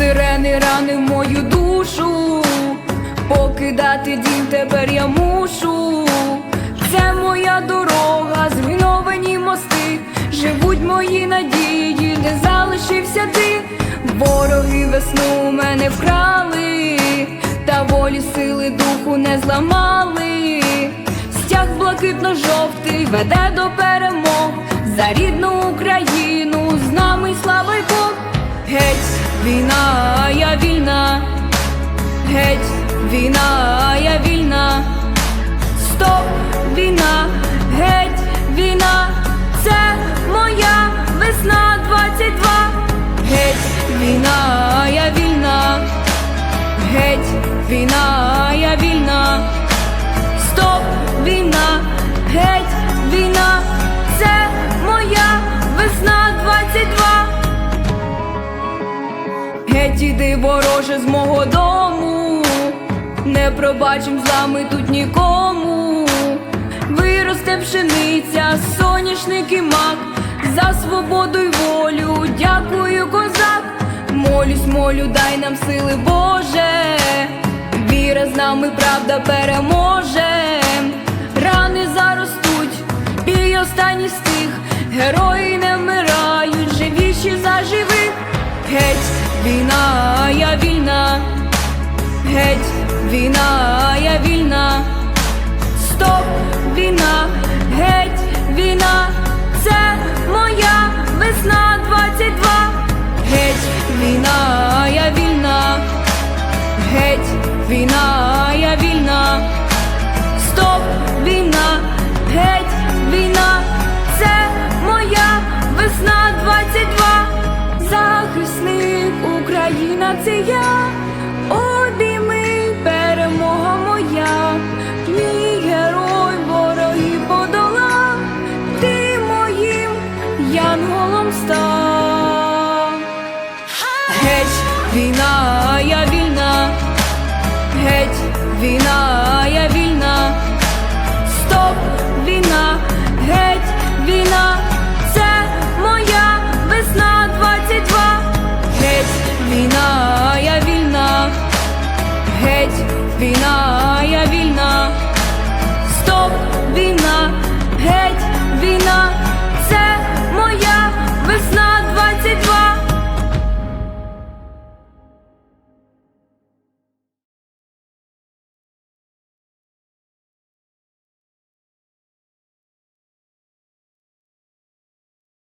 ти ранив мою душу, покидати дім тепер я мушу. Це моя дорога, зруйновані мости, живуть мої надії, де залишився ти. Вороги весну у мене вкрали, та волі сили духу не зламали. Стяг блакитно-жовтий веде до перемог за рідну Україну, з нами слава. Геть, війна, я вільна, геть, війна, я вільна. Стоп, війна, геть, війна, це моя весна 22 Геть, війна, я вільна, 22 Геть вороже, з мого дому, не пробачим зла ми тут нікому. Виросте пшениця, соняшник і мак, за свободу й волю, дякую, козак. Молюсь, молю, дай нам сили, Боже. Віра з нами, правда переможе. Рани заростуть, бій останній стих, герої геть, війна, я вільна. Стоп, війна, геть, війна, це моя весна 22 Геть, війна, я вільна, геть, війна, я вільна. Стоп, війна, геть, війна, це моя весна 22 Захисник Україна, це я, обійми, янголом став. Геть, війна, я вільна, геть, війна, я вільна. Стоп, війна, геть, війна, це моя весна 22 Геть, війна, я вільна, геть, війна,